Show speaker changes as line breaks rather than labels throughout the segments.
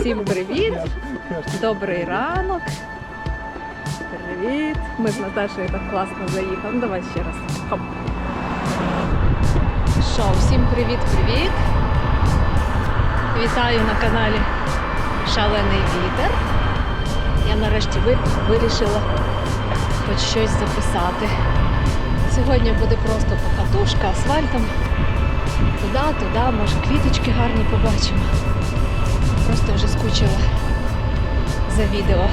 Всім привіт! Добрий ранок. Привіт! Ми з Наташею так класно заїхали. Ну, давай ще раз. Хоп. Що, всім привіт-привіт! Вітаю на каналі Шалений Вітер. Я нарешті вирішила хоч щось записати. Сьогодні буде просто покатушка асфальтом. Туди, туди, може квіточки гарні побачимо. Просто вже скучила за відео.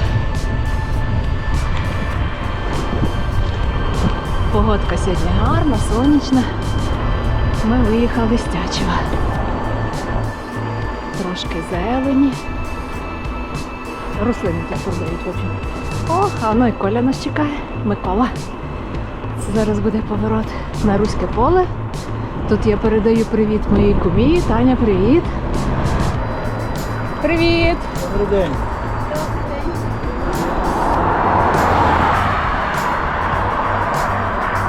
Погодка сьогодні гарна, сонячна. Ми виїхали з Тячева. Трошки зелені. Рослини тут продають, в общем. О, а ну і Коля нас чекає. Микола. Це зараз буде поворот на Руське поле. Тут я передаю привіт моїй кумі. Таня, привіт. Привіт!
Добрий день.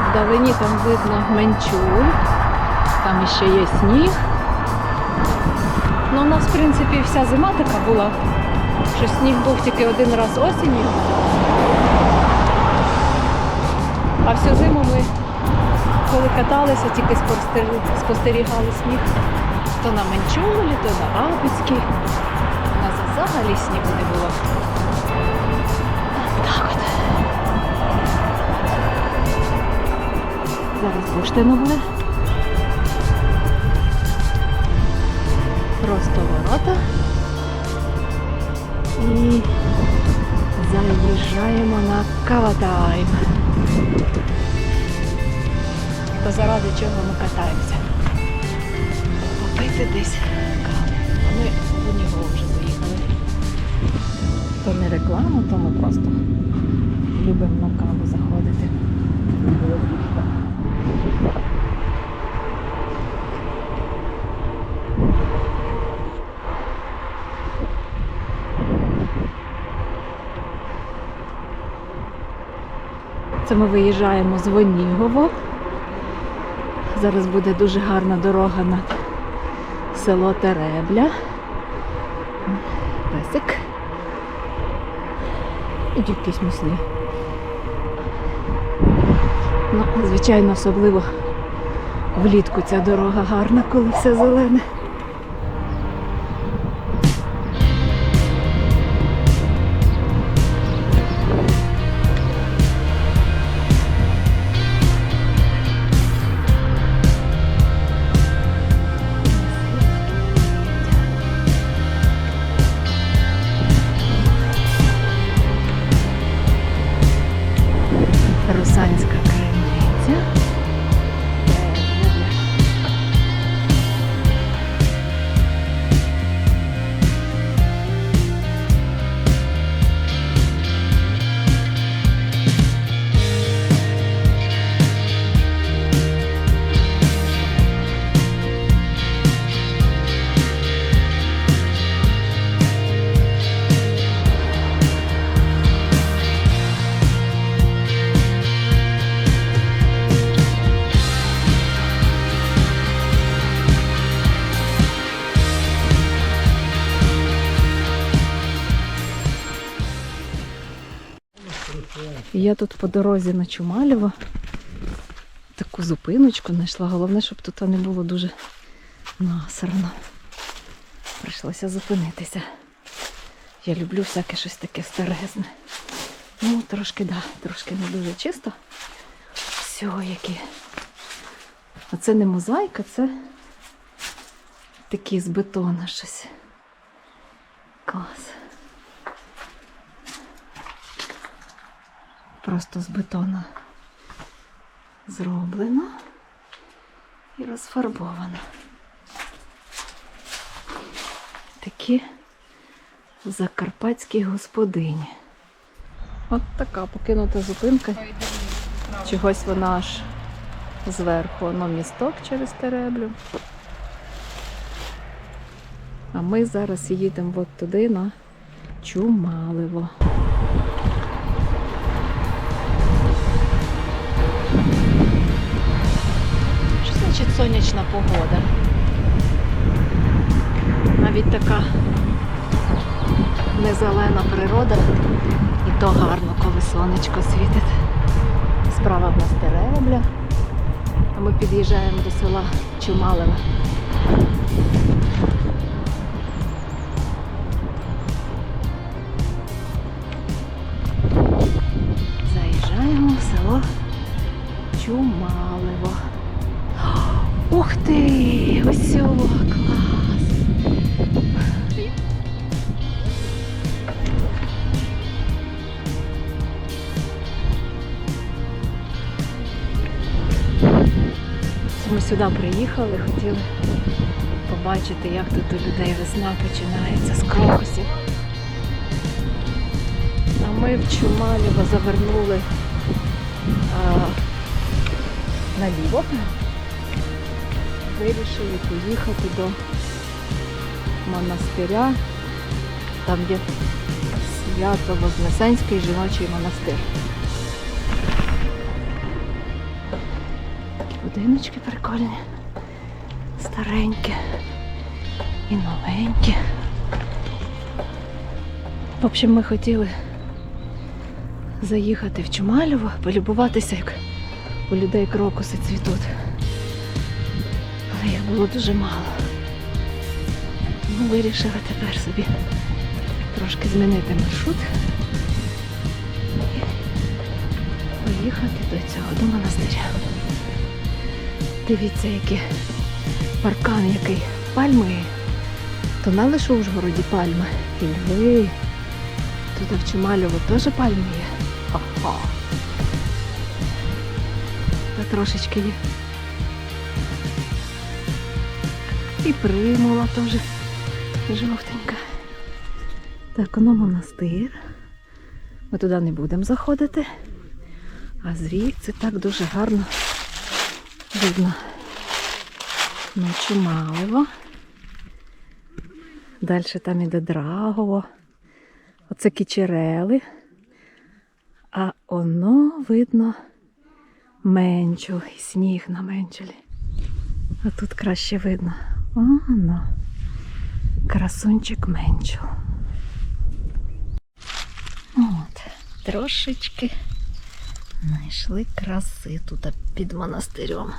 Вдалині там видно менчуль, там ще є сніг. Ну, у нас, в принципі, вся зима така була, що сніг був тільки один раз осінню. А всю зиму ми, коли каталися, тільки спостерігали сніг. То на Менчулі, то на Рапицькій. Взагалі снігу не було. Так от. Зараз бурштину буде. Просто ворота. І заїжджаємо на Каватайм. То заради чого ми катаємося. Попити десь не реклама, то ми просто любимо на каву заходити. Це ми виїжджаємо з Вонігово. Зараз буде дуже гарна дорога на село Теребля. І якісь міцні. Ну, звичайно, особливо влітку ця дорога гарна, коли все зелене. І Я тут по дорозі на Чумалєво таку зупиночку знайшла. Головне, щоб тут не було дуже насерно. Прийшлося зупинитися. Я люблю всяке щось таке старезне. Ну, трошки, да, трошки не дуже чисто. Всього яке. А це не мозаїка, це такі з бетону щось. Клас. Просто з бетону зроблено і розфарбовано. Такі закарпатські господині. От така покинута зупинка. Чогось вона аж зверху, воно місток через тереблю. А ми зараз їдемо от туди на Чумалево. Сонячна погода? Навіть така незелена природа, і то гарно, коли сонечко світить. Справа в нас Теребля, а ми під'їжджаємо до села Чумалеве. Ти! Ось клас! Ми сюди приїхали, хотіли побачити, як тут у людей весна починається з крокусів. А ми в Чумалєво завернули а, наліво. Вирішили поїхати до монастиря, там є Свято-Вознесенський жіночий монастир. Будиночки прикольні, старенькі і новенькі. В общем, ми хотіли заїхати в Чумалєво, полюбуватися, як у людей крокуси цвітуть. Було дуже мало. Тому вирішили тепер собі трошки змінити маршрут і поїхати до цього, до монастиря. Дивіться, який паркан, який пальми. То не лише у Ужгороді пальми, і льви. Тут в Чумальово теж пальми є. Ха-ха. Та трошечки є. І примула теж жовтенька. Так, воно монастир. Ми туди не будемо заходити. А звідси так дуже гарно видно на Чумалево. Далі там іде Драгово. Оце кічерели. А воно видно менчул і сніг на менчулі. А тут краще видно. Оно. Красунчик менчул. От, трошечки знайшли краси тут під монастирем.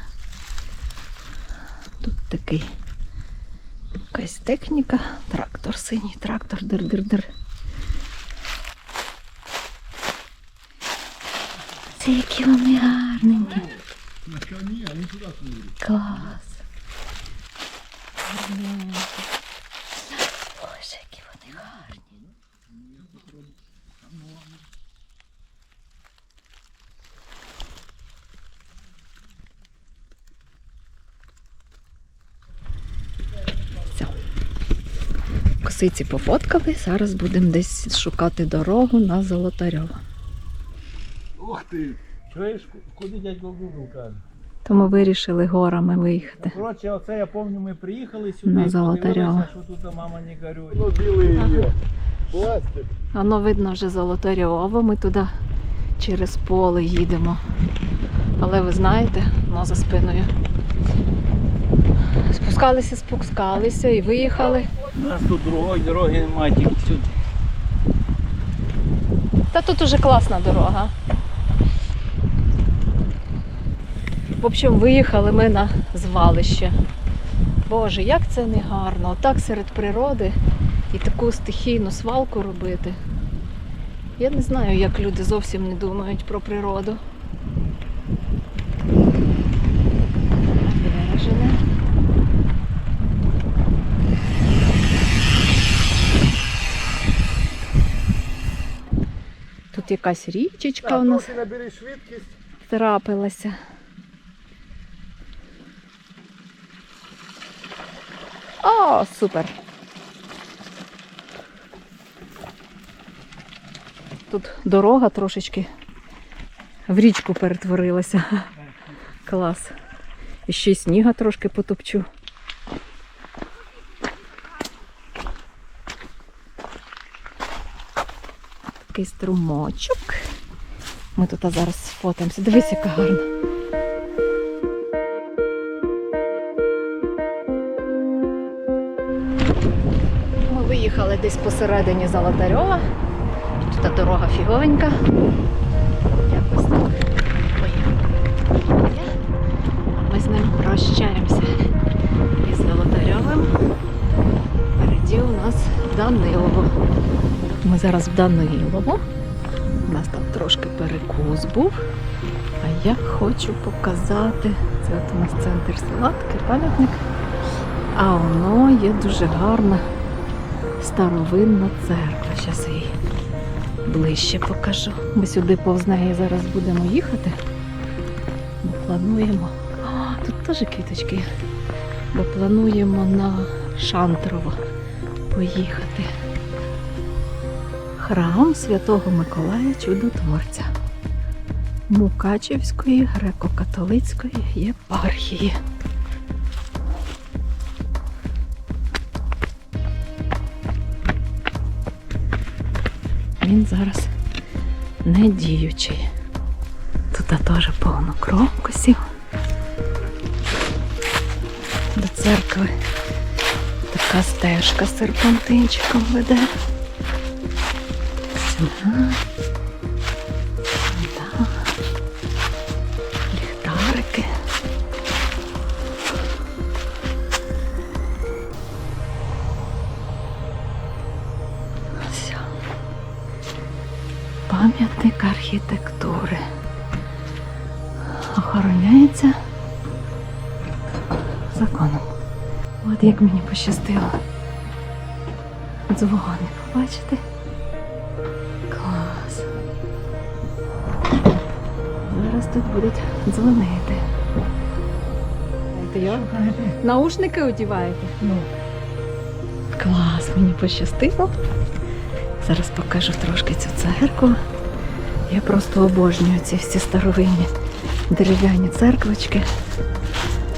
Тут такий якась техніка, трактор, синій трактор, дир-дир-дир. Це які вони гарненькі. Клас. Гарненькі. Боже, які вони гарні. Косиці пофоткали, зараз будемо десь шукати дорогу на Золотарьова.
Ух ти! Чуєш, куди дядько Google каже?
То ми вирішили горами виїхати.
Коротше, оце я пам'ятаю, ми приїхали сюди.
На
що тут мама не горює. Ну, білий є. Пластик.
Воно видно вже Золотарьово, ми туди через поле їдемо. Але ви знаєте, воно за спиною. Спускалися, спускалися і виїхали.
У нас тут другої дороги немає, тільки сюди.
Та тут уже класна дорога. В общем, виїхали ми на звалище. Боже, як це не гарно. Отак серед природи і таку стихійну свалку робити. Я не знаю, як люди зовсім не думають про природу. Бережене. Тут якась річечка у нас трапилася. О, супер! Тут дорога трошечки в річку перетворилася. Клас. І ще й сніга трошки потопчу. Такий струмочок. Ми тут зараз сфотаємося. Дивись, яка гарна. Десь посередині Золотарьова. Тут дорога фіговенька. Якось так. Ми з ним прощаємося із Золотарьовим. Впереді у нас Данилово. Ми зараз в Данилово. У нас там трошки перекус був. А я хочу показати. Це от у нас центр села, такий пам'ятник. А воно є дуже гарна старовинна церква. Зараз її ближче покажу. Ми сюди повз неї зараз будемо їхати. Бо плануємо. А, тут теж квіточки. Бо плануємо на Шантрово поїхати. Храм Святого Миколая Чудотворця Мукачівської греко-католицької єпархії. Він зараз не діючий. Тут теж повно кромкосів. До церкви така стежка з серпантинчиком веде. Сюди. Пам'ятник архітектури. Охороняється законом. От як мені пощастило. Дзвоник, бачите? Клас. Зараз тут будуть дзвонити. Наушники одіваєте?
Ну,
Клас, мені пощастило. Зараз покажу трошки цю церкву. Я просто обожнюю ці всі старовинні дерев'яні церквочки.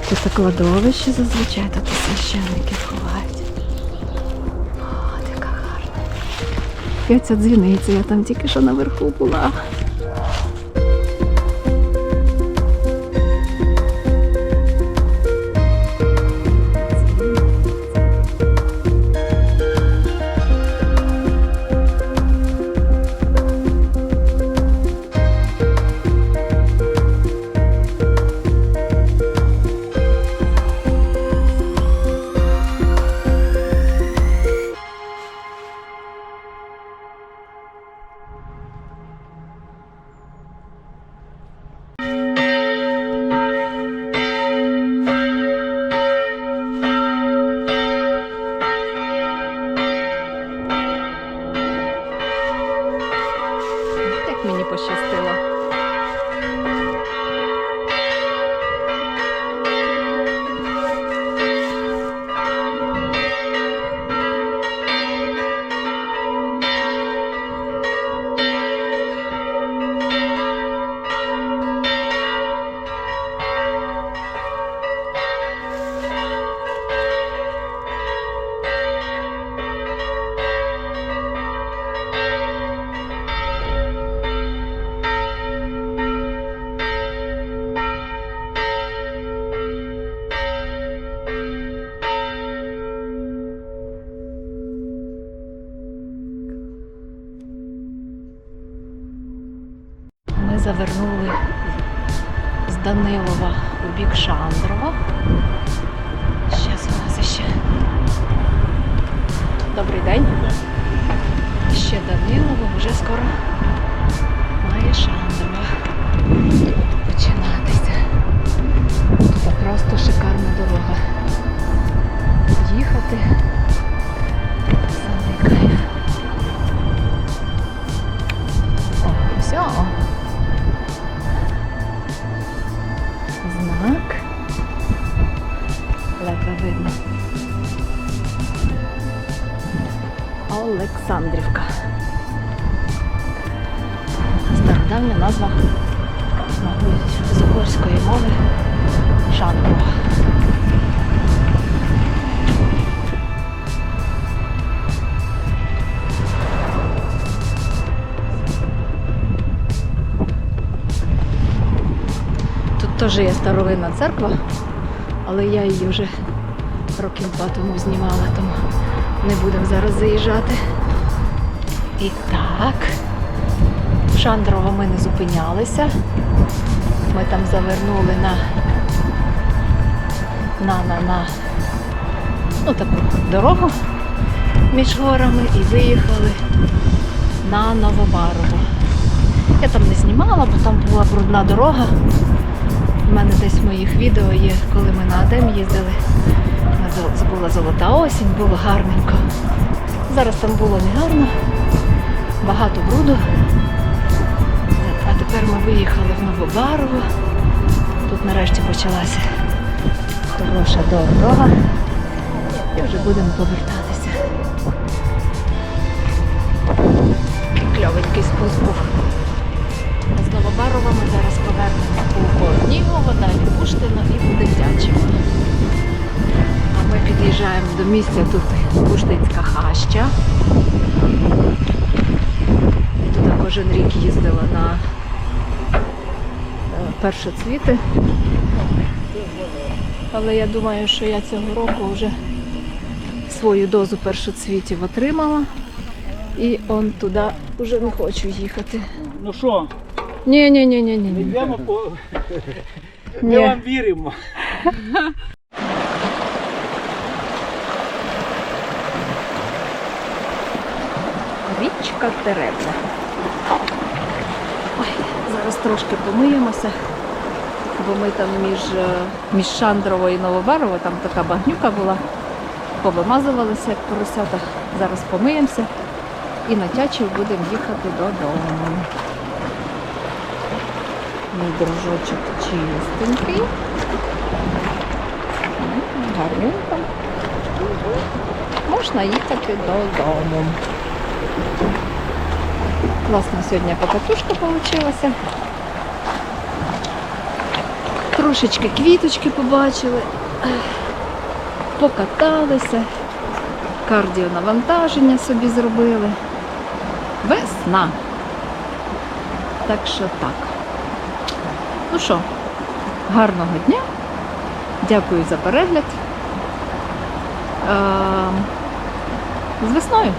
Тут кладовище зазвичай, тут і священники ховають. О, така гарна. І оця дзвіниця, я там тільки що наверху була. Завернули з Данилова у бік Шандрова. Зараз у нас ще. Добрий день. Ще Данилово, вже скоро має Шандрова починатися. Тут просто шикарна дорога. Їхати заникає. Все. Видно. Олександрівка. Стародавня назва, з угорської мови Шандрова. Тут теж є старовинна церква, але я її вже років два тому знімала, тому Не будемо зараз заїжджати. І так. В Шандрово ми не зупинялися. Ми там завернули на на, на, на ну, таку дорогу між горами і виїхали на Новобарово. Я там не знімала, бо там була брудна дорога. У мене десь в моїх відео є, коли ми на Адем їздили. Була золота осінь, було гарненько. Зараз там було не гарно, багато бруду. А тепер ми виїхали в Новобарово. Тут нарешті почалася хороша дорога. І вже будемо повертатися. Кльовенький спуск був. З Новобарова ми зараз повернемо у Корнігово, далі Пуштино і буде Тячево. Ми під'їжджаємо до місця тут Пуштинська хаща. Туди кожен рік їздила на е, першоцвіти. Але я думаю, що я цього року вже свою дозу першоцвітів отримала. І он туди вже не хочу їхати.
Ну що,
Ні, ні, ні.
Ми вам віримо.
Річка. Ой, зараз трошки помиємося, бо ми там між, е, між Шандрово і Новобарово, там така багнюка була. Повимазувалися як поросята. Зараз помиємося і на Тячів будемо їхати додому. Мій дружочок чистенький. Гарненько. Можна їхати додому. Класна сьогодні покатушка вийшла. Трошечки квіточки побачили, покаталися, кардіонавантаження собі зробили. Весна. Так що так. Ну що, гарного дня. Дякую за перегляд. Ем, З весною!